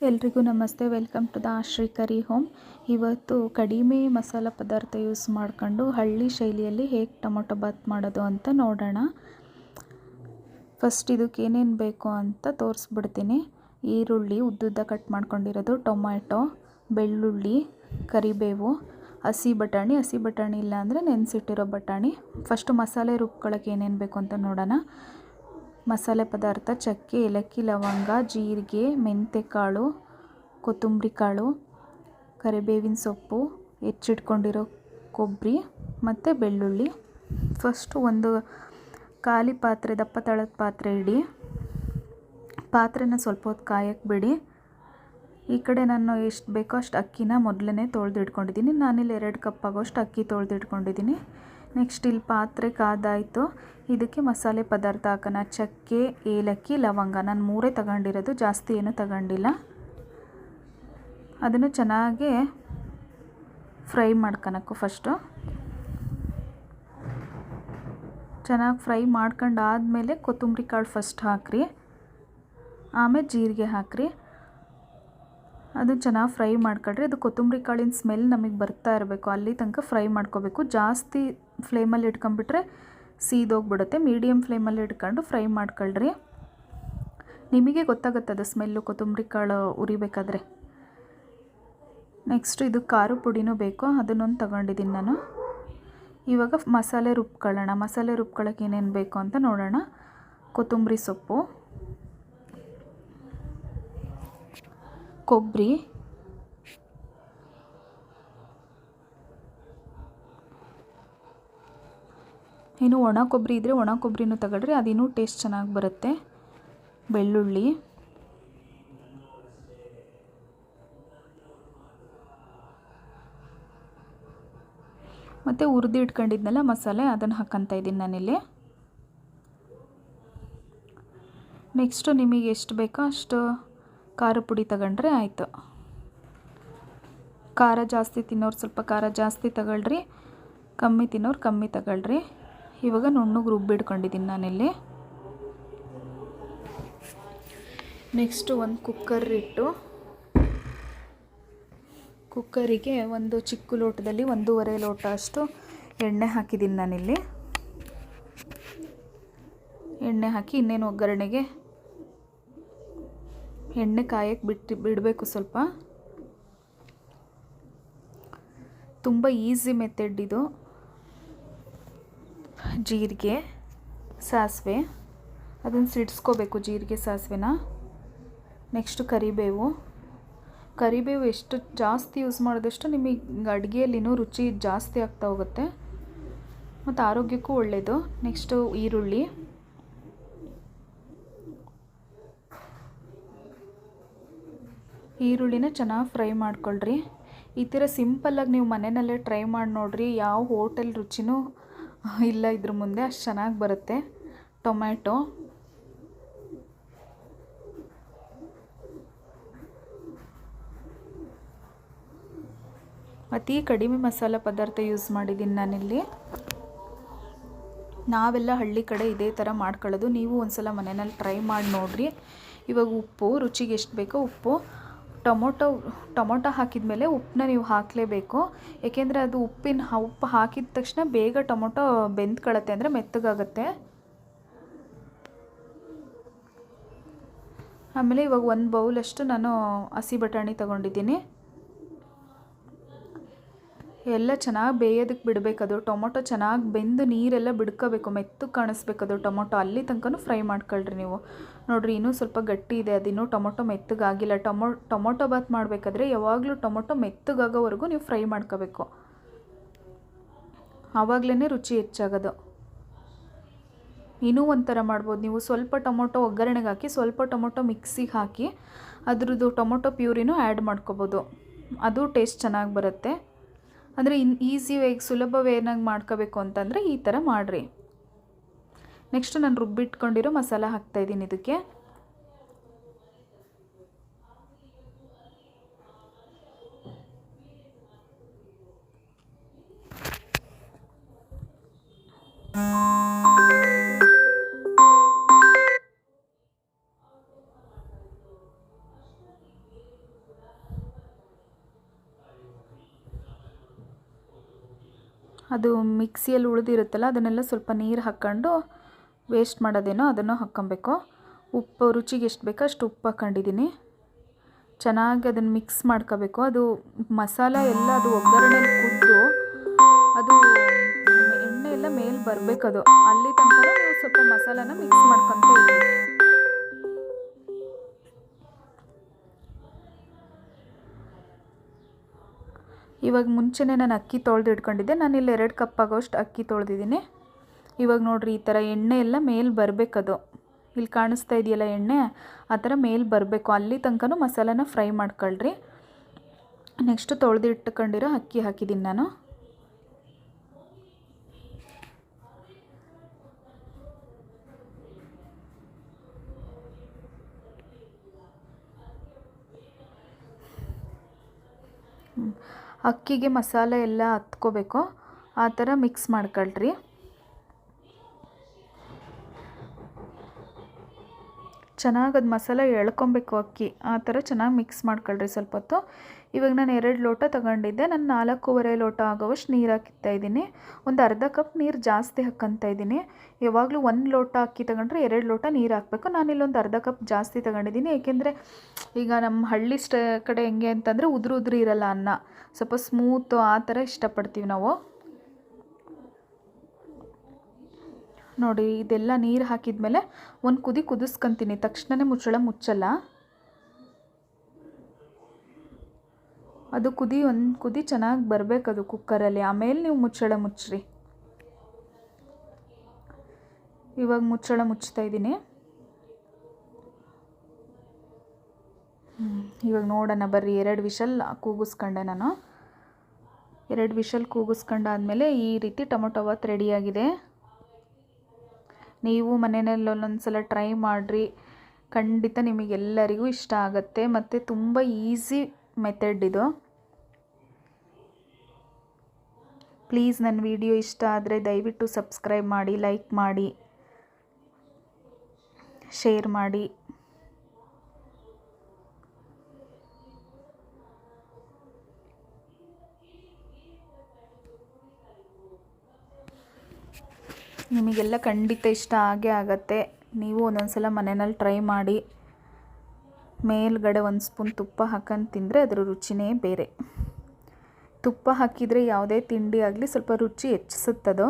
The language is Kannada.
ಎಲ್ರಿಗೂ ನಮಸ್ತೆ. Welcome to the Ashree curry home. ಇವತ್ತು ಕಡಿಮೆ ಮಸಾಲ ಪದಾರ್ಥ ಯೂಸ್ ಮಾಡ್ಕೊಂಡು ಹಳ್ಳಿ ಶೈಲಿಯಲ್ಲಿ ಹೇಗೆ ಟೊಮೊಟೊ ಬಾತ್ ಮಾಡೋದು ಅಂತ ನೋಡೋಣ. ಫಸ್ಟ್ ಇದಕ್ಕೆ ಏನೇನು ಬೇಕು ಅಂತ ತೋರಿಸ್ಬಿಡ್ತೀನಿ. ಈರುಳ್ಳಿ ಉದ್ದುದ್ದ ಕಟ್ ಮಾಡ್ಕೊಂಡಿರೋದು ಟೊಮ್ಯಾಟೊ, ಬೆಳ್ಳುಳ್ಳಿ, ಕರಿಬೇವು, ಹಸಿ ಬಟಾಣಿ. ಹಸಿ ಬಟಾಣಿ ಇಲ್ಲ ಅಂದರೆ ನೆನೆಸಿಟ್ಟಿರೋ ಬಟಾಣಿ. ಫಸ್ಟು ಮಸಾಲೆ ರುಬ್ಕೊಳ್ಳೋಕೆ ಏನೇನು ಬೇಕು ಅಂತ ನೋಡೋಣ. ಮಸಾಲೆ ಪದಾರ್ಥ, ಚಕ್ಕೆ, ಏಲಕ್ಕಿ, ಲವಂಗ, ಜೀರಿಗೆ ಮೆಂತ್ಯಕಾಳು ಕೊತ್ತಂಬರಿ ಕಾಳು, ಕರಿಬೇವಿನ ಸೊಪ್ಪು, ಹೆಚ್ಚಿಟ್ಕೊಂಡಿರೋ ಕೊಬ್ಬರಿ ಮತ್ತು ಬೆಳ್ಳುಳ್ಳಿ. ಫಸ್ಟು ಒಂದು ಖಾಲಿ ಪಾತ್ರೆ, ದಪ್ಪ ತಳದ ಪಾತ್ರೆ ಇಡಿ. ಪಾತ್ರೆನ ಸ್ವಲ್ಪ ಹೊತ್ತು ಕಾಯಕ್ಕೆ ಬಿಡಿ. ಈ ಕಡೆ ನಾನು ಎಷ್ಟು ಬೇಕೋ ಅಷ್ಟು ಅಕ್ಕಿನ ಮೊದಲನೇ ತೊಳೆದಿಟ್ಕೊಂಡಿದ್ದೀನಿ. ನಾನಿಲ್ಲಿ ಎರಡು ಕಪ್ ಆಗೋಷ್ಟು ಅಕ್ಕಿ ತೊಳೆದಿಟ್ಕೊಂಡಿದ್ದೀನಿ. ನೆಕ್ಸ್ಟ್ ಇಲ್ಲಿ ಪಾತ್ರೆ ಕಾದಾಯಿತು. ಇದಕ್ಕೆ ಮಸಾಲೆ ಪದಾರ್ಥ ಹಾಕೋಣ. ಚಕ್ಕೆ, ಏಲಕ್ಕಿ, ಲವಂಗ. ನಾನು ಮೂರೇ ತಗೊಂಡಿರೋದು, ಜಾಸ್ತಿ ಏನು ತಗೊಂಡಿಲ್ಲ. ಅದನ್ನು ಚೆನ್ನಾಗಿ ಫ್ರೈ ಮಾಡ್ಕೊಳಕ್ಕು ಫಸ್ಟು ಚೆನ್ನಾಗಿ ಫ್ರೈ ಮಾಡ್ಕೊಂಡು ಆದಮೇಲೆ ಕೊತ್ತಂಬರಿ ಕಾಳು ಫಸ್ಟ್ ಹಾಕ್ರಿ. ಆಮೇಲೆ ಜೀರಿಗೆ ಹಾಕ್ರಿ. ಅದು ಚೆನ್ನಾಗಿ ಫ್ರೈ ಮಾಡ್ಕೊಳ್ರಿ ಅದು ಕೊತ್ತಂಬರಿ ಕಾಳಿನ ಸ್ಮೆಲ್ ನಮಗೆ ಬರ್ತಾ ಇರಬೇಕು. ಅಲ್ಲಿ ತನಕ ಫ್ರೈ ಮಾಡ್ಕೋಬೇಕು. ಜಾಸ್ತಿ ಫ್ಲೇಮಲ್ಲಿ ಇಟ್ಕೊಂಬಿಟ್ರೆ ಸೀದೋಗ್ಬಿಡುತ್ತೆ. ಮೀಡಿಯಮ್ ಫ್ಲೇಮಲ್ಲಿ ಇಟ್ಕೊಂಡು ಫ್ರೈ ಮಾಡ್ಕೊಳ್ರಿ. ನಿಮಗೆ ಗೊತ್ತಾಗುತ್ತೆ ಅದು ಸ್ಮೆಲ್ಲು, ಕೊತ್ತಂಬರಿ ಕಾಳು ಉರಿಬೇಕಾದ್ರೆ. ನೆಕ್ಸ್ಟ್ ಇದು ಖಾರ ಪುಡಿನೂ ಬೇಕು. ಅದನ್ನೊಂದು ತಗೊಂಡಿದ್ದೀನಿ ನಾನು. ಇವಾಗ ಮಸಾಲೆ ರುಬ್ಕೊಳ್ಳೋಣ. ಮಸಾಲೆ ರುಬ್ಕೊಳ್ಳೋಕೆ ಏನೇನು ಬೇಕು ಅಂತ ನೋಡೋಣ. ಕೊತ್ತಂಬರಿ ಸೊಪ್ಪು. ಕೊಬ್ಬರಿ. ಇನ್ನು ಒಣ ಕೊಬ್ಬರಿ ಇದ್ದರೆ ಒಣ ಕೊಬ್ಬರಿನೂ ತಗೊಳ್ರಿ, ಅದಿನ್ನೂ ಟೇಸ್ಟ್ ಚೆನ್ನಾಗಿ ಬರುತ್ತೆ. ಬೆಳ್ಳುಳ್ಳಿ. ಮತ್ತು ಹುರಿದು ಇಟ್ಕೊಂಡಿದ್ನಲ್ಲ ಮಸಾಲೆ, ಅದನ್ನು ಹಾಕ್ಕೊತ ಇದ್ದೀನಿ ನಾನಿಲ್ಲಿ. ನೆಕ್ಸ್ಟು ನಿಮಗೆ ಎಷ್ಟು ಬೇಕೋ ಅಷ್ಟು ಖಾರ ಪುಡಿ ತಗೊಂಡ್ರೆ ಆಯಿತು. ಖಾರ ಜಾಸ್ತಿ ತಿನ್ನೋರು ಸ್ವಲ್ಪ ಖಾರ ಜಾಸ್ತಿ ತಗೊಳ್ರಿ, ಕಮ್ಮಿ ತಿನ್ನೋರು ಕಮ್ಮಿ ತಗೊಳ್ರಿ. ಇವಾಗ ನುಣ್ಣಗೆ ರುಬ್ಬಿಡ್ಕೊಂಡಿದ್ದೀನಿ ನಾನಿಲ್ಲಿ. ನೆಕ್ಸ್ಟು ಒಂದು ಕುಕ್ಕರ್ ಇಟ್ಟು ಕುಕ್ಕರಿಗೆ ಒಂದು ಚಿಕ್ಕ ಲೋಟದಲ್ಲಿ ಒಂದೂವರೆ ಲೋಟ ಅಷ್ಟು ಎಣ್ಣೆ ಹಾಕಿದ್ದೀನಿ ನಾನಿಲ್ಲಿ. ಎಣ್ಣೆ ಹಾಕಿ ಇನ್ನೇನು ಒಗ್ಗರಣೆಗೆ ಎಣ್ಣೆ ಕಾಯಕ್ಕೆ ಬಿಟ್ಟು ಬಿಡಬೇಕು ಸ್ವಲ್ಪ. ತುಂಬ ಈಸಿ ಮೆಥಡ್ ಇದು. ಜೀರಿಗೆ, ಸಾಸಿವೆ. ಅದನ್ನು ಸಿಡಿಸ್ಕೋಬೇಕು ಜೀರಿಗೆ, ಸಾಸಿವೆನ. ನೆಕ್ಸ್ಟು ಕರಿಬೇವು. ಕರಿಬೇವು ಎಷ್ಟು ಜಾಸ್ತಿ ಯೂಸ್ ಮಾಡಿದಷ್ಟು ನಿಮಗೆ ಅಡುಗೆಯಲ್ಲಿನೂ ರುಚಿ ಜಾಸ್ತಿ ಆಗ್ತಾ ಹೋಗುತ್ತೆ. ಮತ್ತು ಆರೋಗ್ಯಕ್ಕೂ ಒಳ್ಳೆಯದು ನೆಕ್ಸ್ಟು ಈರುಳ್ಳಿ. ಈರುಳ್ಳಿನ ಚೆನ್ನಾಗಿ ಫ್ರೈ ಮಾಡ್ಕೊಳ್ರಿ. ಈ ಥರ ಸಿಂಪಲ್ಲಾಗಿ ನೀವು ಮನೆಯಲ್ಲೇ ಟ್ರೈ ಮಾಡಿ ನೋಡಿರಿ. ಯಾವ ಹೋಟೆಲ್ ರುಚಿನೂ ಇಲ್ಲ ಇದ್ರ ಮುಂದೆ, ಅಷ್ಟು ಚೆನ್ನಾಗಿ ಬರುತ್ತೆ. ಟೊಮ್ಯಾಟೊ. ಅತಿ ಕಡಿಮೆ ಮಸಾಲ ಪದಾರ್ಥ ಯೂಸ್ ಮಾಡಿದ್ದೀನಿ ನಾನಿಲ್ಲಿ. ನಾವೆಲ್ಲ ಹಳ್ಳಿ ಕಡೆ ಇದೇ ಥರ ಮಾಡ್ಕೊಳ್ಳೋದು. ನೀವು ಒಂದು ಸಲ ಮನೆಯಲ್ಲಿ ಟ್ರೈ ಮಾಡಿ ನೋಡಿರಿ. ಇವಾಗ ಉಪ್ಪು, ರುಚಿಗೆ ಎಷ್ಟು ಬೇಕೋ ಉಪ್ಪು. ಟೊಮೊಟೊ ಟೊಮೊಟೊ ಹಾಕಿದ ಮೇಲೆ ಉಪ್ಪನ್ನ ನೀವು ಹಾಕಲೇಬೇಕು. ಏಕೆಂದರೆ ಅದು ಉಪ್ಪಿನ ಉಪ್ಪು ಹಾಕಿದ ತಕ್ಷಣ ಬೇಗ ಟೊಮೊಟೊ ಬೆಂದ್ಕೊಳ್ಳುತ್ತೆ ಅಂದರೆ ಮೆತ್ತಗಾಗುತ್ತೆ. ಆಮೇಲೆ ಇವಾಗ ಒಂದು ಬೌಲಷ್ಟು ನಾನು ಹಸಿ ಬಟಾಣಿ ತೊಗೊಂಡಿದ್ದೀನಿ. ಎಲ್ಲ ಚೆನ್ನಾಗಿ ಬೇಯೋದಕ್ಕೆ ಬಿಡಬೇಕದು ಟೊಮೊಟೊ ಚೆನ್ನಾಗಿ ಬೆಂದು ನೀರೆಲ್ಲ ಬಿಡ್ಕೋಬೇಕು, ಮೆತ್ತು ಕಾಣಿಸ್ಬೇಕದು ಟೊಮೊಟೊ. ಅಲ್ಲಿ ತನಕ ಫ್ರೈ ಮಾಡ್ಕೊಳ್ರಿ ನೀವು. ನೋಡಿರಿ, ಇನ್ನೂ ಸ್ವಲ್ಪ ಗಟ್ಟಿ ಇದೆ. ಅದಿನ್ನೂ ಟೊಮೊಟೊ ಮೆತ್ತಗಾಗಿಲ್ಲ. ಟೊಮೊ, ಟೊಮೊಟೊ ಬಾತ್ ಮಾಡಬೇಕಾದ್ರೆ ಯಾವಾಗಲೂ ಟೊಮೊಟೊ ಮೆತ್ತಗಾಗೋವರೆಗೂ ನೀವು ಫ್ರೈ ಮಾಡ್ಕೋಬೇಕು. ಆವಾಗಲೇ ರುಚಿ ಹೆಚ್ಚಾಗೋದು. ಇನ್ನೂ ಒಂಥರ ಮಾಡ್ಬೋದು. ನೀವು ಸ್ವಲ್ಪ ಟೊಮೊಟೊ ಒಗ್ಗರಣೆಗೆ ಹಾಕಿ, ಸ್ವಲ್ಪ ಟೊಮೊಟೊ ಮಿಕ್ಸಿಗೆ ಹಾಕಿ, ಅದ್ರದ್ದು ಟೊಮೊಟೊ ಪ್ಯೂರಿನೂ ಆ್ಯಡ್ ಮಾಡ್ಕೋಬೋದು. ಅದು ಟೇಸ್ಟ್ ಚೆನ್ನಾಗಿ ಬರುತ್ತೆ. ಅಂದರೆ ಇನ್ ಈಸಿ ವೇಗ್ ಸುಲಭ ವೇನಾಗಿ ಮಾಡ್ಕೋಬೇಕು ಅಂತಂದರೆ ಈ ಥರ ಮಾಡಿರಿ. ನೆಕ್ಸ್ಟ್ ನಾನು ರುಬ್ಬಿಟ್ಕೊಂಡಿರೋ ಮಸಾಲ ಹಾಕ್ತಾಯಿದ್ದೀನಿ ಇದಕ್ಕೆ. ಅದು ಮಿಕ್ಸಿಯಲ್ಲಿ ಉಳಿದಿರುತ್ತಲ್ಲ ಅದನ್ನೆಲ್ಲ ಸ್ವಲ್ಪ ನೀರು ಹಾಕ್ಕೊಂಡು ವೇಸ್ಟ್ ಮಾಡೋದೇನೋ ಅದನ್ನು ಹಾಕ್ಕೊಬೇಕು. ಉಪ್ಪು ರುಚಿಗೆ ಎಷ್ಟು ಬೇಕೋ ಅಷ್ಟು ಉಪ್ಪು ಹಾಕ್ಕೊಂಡಿದ್ದೀನಿ. ಚೆನ್ನಾಗಿ ಅದನ್ನು ಮಿಕ್ಸ್ ಮಾಡ್ಕೋಬೇಕು. ಅದು ಮಸಾಲ ಎಲ್ಲ ಅದು ಒಗ್ಗರಣೆಲಿ ಕುದ್ದು ಅದು ಎಣ್ಣೆ ಎಲ್ಲ ಮೇಲೆ ಬರಬೇಕದು ಅಲ್ಲಿ ತನಕ ನೀವು ಸ್ವಲ್ಪ ಮಸಾಲಾನ ಮಿಕ್ಸ್ ಮಾಡ್ಕೊತ ಇವಾಗ ಮುಂಚೆನೇ ನಾನು ಅಕ್ಕಿ ತೊಳೆದು ಇಟ್ಕೊಂಡಿದ್ದೆ. ನಾನು ಇಲ್ಲಿ ಎರಡು ಕಪ್ ಆಗೋಷ್ಟು ಅಕ್ಕಿ ತೊಳೆದಿದ್ದೀನಿ. ಇವಾಗ ನೋಡಿರಿ ಈ ಥರ ಎಣ್ಣೆ ಎಲ್ಲ ಮೇಲೆ ಬರಬೇಕದು ಇಲ್ಲಿ ಕಾಣಿಸ್ತಾ ಇದೆಯಲ್ಲ ಎಣ್ಣೆ? ಆ ಥರ ಮೇಲೆ ಬರಬೇಕು. ಅಲ್ಲಿ ತನಕನೂ ಮಸಾಲಾನ ಫ್ರೈ ಮಾಡ್ಕೊಳ್ರಿ. ನೆಕ್ಸ್ಟು ತೊಳೆದಿಟ್ಕೊಂಡಿರೋ ಅಕ್ಕಿ ಹಾಕಿದ್ದೀನಿ ನಾನು. ಅಕ್ಕಿಗೆ ಮಸಾಲೆ ಎಲ್ಲ ಹತ್ಕೋಬೇಕು. ಆ ಥರ ಮಿಕ್ಸ್ ಮಾಡ್ಕೊಳ್ರಿ. ಚೆನ್ನಾಗಿ ಅದು ಮಸಾಲೆ ಎಳ್ಕೊಬೇಕು ಅಕ್ಕಿ, ಆ ಥರ ಚೆನ್ನಾಗಿ ಮಿಕ್ಸ್ ಮಾಡ್ಕೊಳ್ರಿ ಸ್ವಲ್ಪ ಹೊತ್ತು ಇವಾಗ ನಾನು ಎರಡು ಲೋಟ ತಗೊಂಡಿದ್ದೆ. ನಾನು ನಾಲ್ಕೂವರೆ ಲೋಟ ಆಗೋವಷ್ಟು ನೀರು ಹಾಕಿತ್ತಾ ಇದ್ದೀನಿ. ಒಂದು ಅರ್ಧ ಕಪ್ ನೀರು ಜಾಸ್ತಿ ಹಾಕ್ಕಂತ ಇದ್ದೀನಿ. ಯಾವಾಗಲೂ ಒಂದು ಲೋಟ ಅಕ್ಕಿ ತಗೊಂಡ್ರೆ ಎರಡು ಲೋಟ ನೀರು ಹಾಕಬೇಕು. ನಾನಿಲ್ಲೊಂದು ಅರ್ಧ ಕಪ್ ಜಾಸ್ತಿ ತಗೊಂಡಿದ್ದೀನಿ. ಏಕೆಂದರೆ ಈಗ ನಮ್ಮ ಹಳ್ಳಿ ಸ್ಟ ಕಡೆ ಹೆಂಗೆ ಅಂತಂದರೆ ಉದುರು ಉದುರು ಇರಲ್ಲ ಅನ್ನ. ಸ್ವಲ್ಪ ಸ್ಮೂತು ಆ ಥರ ಇಷ್ಟಪಡ್ತೀವಿ ನಾವು. ನೋಡಿ, ಇದೆಲ್ಲ ನೀರು ಹಾಕಿದ್ಮೇಲೆ ಒಂದು ಕುದಿ ಕುದಿಸ್ಕೊಂತೀನಿ. ತಕ್ಷಣವೇ ಮುಚ್ಚಳ ಮುಚ್ಚಲ್ಲ. ಅದು ಕುದಿ ಒಂದು ಕುದಿ ಚೆನ್ನಾಗಿ ಬರಬೇಕು ಅದು ಕುಕ್ಕರಲ್ಲಿ. ಆಮೇಲೆ ನೀವು ಮುಚ್ಚಳ ಮುಚ್ಚ್ರಿ. ಇವಾಗ ಮುಚ್ಚಳ ಮುಚ್ತಾ ಇದ್ದೀನಿ. ಇವಾಗ ನೋಡೋಣ ಬರ್ರಿ. ಎರಡು ವಿಷಲ್ ಕೂಗಿಸ್ಕೊಂಡೆ ನಾನು. ಎರಡು ವಿಷಲ್ ಕೂಗಿಸ್ಕೊಂಡಾದ್ಮೇಲೆ ಈ ರೀತಿ ಟೊಮೊಟೊ ಬಾತ್ ರೆಡಿಯಾಗಿದೆ ನೀವು ಮನೆಯಲ್ಲಿ ಒಂದೊಂದು ಸಲ ಟ್ರೈ ಮಾಡಿರಿ. ಖಂಡಿತ ನಿಮಗೆಲ್ಲರಿಗೂ ಇಷ್ಟ ಆಗುತ್ತೆ. ಮತ್ತು ತುಂಬ ಈಸಿ ಮೆಥಡ್ ಇದು. ಪ್ಲೀಸ್ ನನ್ನ ವಿಡಿಯೋ ಇಷ್ಟ ಆದರೆ ದಯವಿಟ್ಟು ಸಬ್ಸ್ಕ್ರೈಬ್ ಮಾಡಿ ಲೈಕ್ ಮಾಡಿ ಶೇರ್ ಮಾಡಿ. ನಿಮಗೆಲ್ಲ ಖಂಡಿತ ಇಷ್ಟ ಆಗೇ ಆಗತ್ತೆ. ನೀವು ಒಂದೊಂದ್ಸಲ ಮನೆಯಲ್ಲಿ ಟ್ರೈ ಮಾಡಿ. ಮೇಲ್ಗಡೆ ಒಂದು ಸ್ಪೂನ್ ತುಪ್ಪ ಹಾಕೊಂಡು ತಿಂದರೆ ಅದರ ರುಚಿನೇ ಬೇರೆ. ತುಪ್ಪ ಹಾಕಿದರೆ ಯಾವುದೇ ತಿಂಡಿ ಆಗಲಿ ಸ್ವಲ್ಪ ರುಚಿ ಹೆಚ್ಚಿಸುತ್ತದು